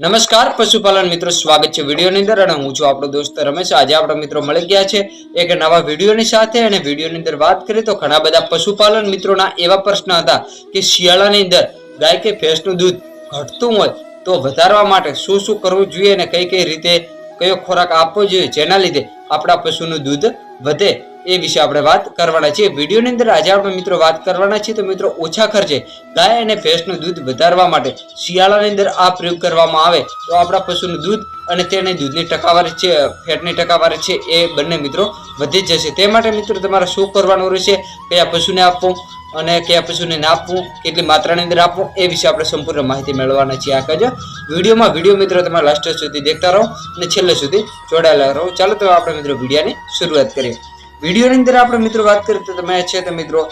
નમસ્કાર, પશુપાલન મિત્રો, સ્વાગત છે વિડીયોની અંદર અને હું છું આપણો દોસ્ત રમેશ. આજે આપણા મિત્રો મળી ગયા છે એક નવા વિડીયોની સાથે અને વિડીયોની અંદર વાત કરીએ તો ઘણા બધા પશુપાલન મિત્રોના એવા પ્રશ્ન હતા કે શિયાળાની અંદર ગાય કે ભેંસનું દૂધ ઘટતું હોય તો વધારવા માટે શું શું કરવું જોઈએ અને કઈ કઈ રીતે કયો ખોરાક આપવો જોઈએ જેના લીધે આપણા પશુનું દૂધ વધે એ વિશે આપણે વાત કરવાના છીએ. વિડીયોની અંદર આજે આપણે મિત્રો વાત કરવાના છીએ તો મિત્રો ઓછા ખર્ચે ગાય અને ભેંસનું દૂધ વધારવા માટે શિયાળાની અંદર આ પ્રયોગ કરવામાં આવે તો આપણા પશુનું દૂધ અને તેને દૂધની ટકાવારી છે, ફેટની ટકાવારી છે એ બંને મિત્રો વધી જશે. તે માટે મિત્રો તમારે શું કરવાનું રહેશે? કયા પશુને આપવું અને કયા પશુને ના આપવું? કેટલી માત્રાની અંદર આપવું? એ વિશે આપણે સંપૂર્ણ માહિતી મેળવવાના છીએ આ કજો વિડીયોમાં વીડિયો મિત્રો તમે લાસ્ટ સુધી દેખતા રહો અને છેલ્લે સુધી જોડાયેલા રહો. ચાલો તો આપણે મિત્રો વિડીયાની શરૂઆત કરીએ. વિડીયોની અંદર આપણે મિત્રો વાત કરીએ તો તમે છે તો મિત્રો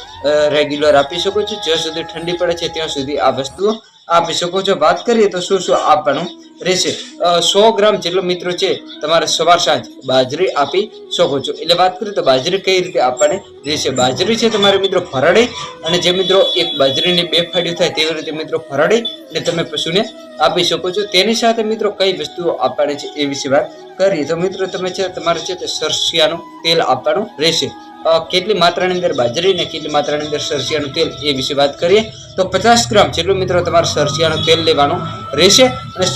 રેગ્યુલર આપી શકો છો. જ્યાં સુધી ઠંડી પડે છે ત્યાં સુધી આ વસ્તુઓ આપી શકો છો. વાત કરીએ તો શું શું આપવાનું રહેશે? સો ગ્રામ જેટલો મિત્રો છે તમારે સવાર સાંજ બાજરી આપી શકો છો. એટલે વાત કરીએ તો બાજરી કઈ રીતે આપવાની રહેશે? બાજરી છે તમારે મિત્રો ફરડે અને જે મિત્રો એક બાજરીની બે ફાડ્યું થાય તેવી રીતે મિત્રો ફરડે અને તમે પશુને આપી શકો છો. તેની સાથે મિત્રો કઈ વસ્તુઓ આપવાની છે એ વિશે વાત કરીએ તો મિત્રો તમે છે, તમારે છે તે સરસિયાનું તેલ આપવાનું રહેશે. કેટલી માત્રાની અંદર બાજરી ને કેટલી માત્રાની અંદર સરસિયાનું તેલ એ વિશે વાત કરીએ. તો પચાસ ગ્રામ જેટલું મિત્રો તમારે સરસિયાનું તેલ લેવાનું રહેશે અને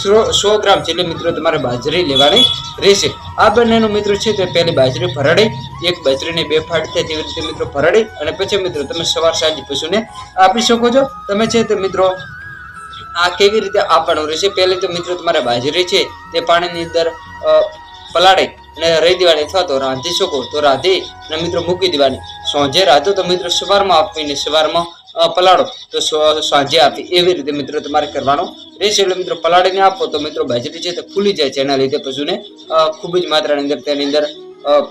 સો ગ્રામ જેટલું મિત્રો તમારે બાજરી લેવાની રહેશે. આ બંનેનું મિત્રો છે તે પહેલી બાજરી ભરાડી એક બાજરીને બે ફાટ થાય તેવી રીતે મિત્રો ભરાડી અને પછી મિત્રો તમે સવાર સાંજ પશુને આપી શકો છો. તમે છે તે મિત્રો આ કેવી રીતે આપવાનું રહેશે? પહેલે તો મિત્રો તમારે બાજરી છે તે પાણીની અંદર પલાળી અને રહી દેવાની અથવા તો રાંધી શકો. તો રાંધી અને મિત્રો મૂકી દેવાની. સાંજે રાંધો તો મિત્રો સવારમાં આપીને સવારમાં પલાળો. તો સાંજે આપી એવી રીતે મિત્રો તમારે કરવાનો રહેશે. એટલે મિત્રો પલાળીને આપો તો મિત્રો બાજરી છે તે ફૂલી જાય છે. એના લીધે પશુને ખૂબ જ માત્રાની અંદર તેની અંદર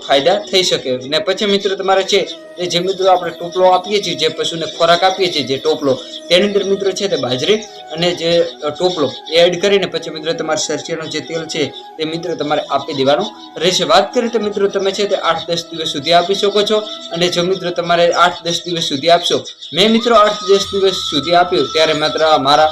ફાયદા થઈ શકે. ને પછી મિત્રો તમારે છે એ જે મિત્રો આપણે ટોપલો આપીએ છીએ, જે પશુને ખોરાક આપીએ છીએ, જે ટોપલો, તેની અંદર મિત્રો છે તે બાજરી અને જે ટોપલો, એ એડ કરીને પછી મિત્રો તમારે સરસિયાનું જે તેલ છે તે મિત્રો તમારે આપી દેવાનું. રહેશે વાત કરીએ તો મિત્રો તમે છે તે આઠ દસ દિવસ સુધી આપી શકો છો અને જો મિત્રો તમારે આઠ દસ દિવસ સુધી આપશો, મેં મિત્રો આઠ દસ દિવસ સુધી આપ્યું, ત્યારે માત્ર મારા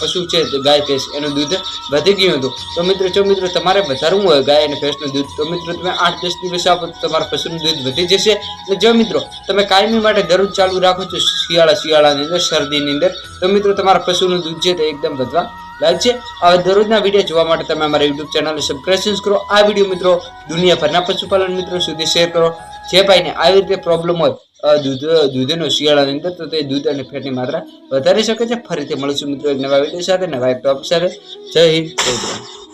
પશુ છે ગાય, ભેંસ, એનું દૂધ વધી ગયું હતું. તો મિત્રો જો મિત્રો તમારે વધારવું હોય ગાય અને ભેંસનું દૂધ, તો મિત્રો તમે આઠ દસ દિવસ આપો તો તમારા પશુનું દૂધ વધી જશે. અને જો મિત્રો તમે કાયમી માટે દરરોજ ચાલુ રાખો છો શિયાળા, શિયાળાની અંદર, શરદીની અંદર. તો મિત્રો, તમારા પશુનું દૂધ છે તે એકદમ વધવા લાગશે હવે દરરોજના વીડિયો જોવા માટે તમે અમારા યુટ્યુબ ચેનલને સબસ્ક્રાઇબ કરો. આ વીડિયો મિત્રો, દુનિયાભરના પશુપાલન મિત્રો સુધી શેર કરો. જે ભાઈને આવી રીતે પ્રોબ્લેમ હોય દૂધ, દૂધનો શિયાળાની અંદર, તો તે દૂધ અને ફેટની માત્રા વધારી શકે છે. ફરીથી મળીશું મિત્રો નવા વીડિયો સાથે. નવા એક ટોપિક સાથે. જય હિન્દ, જય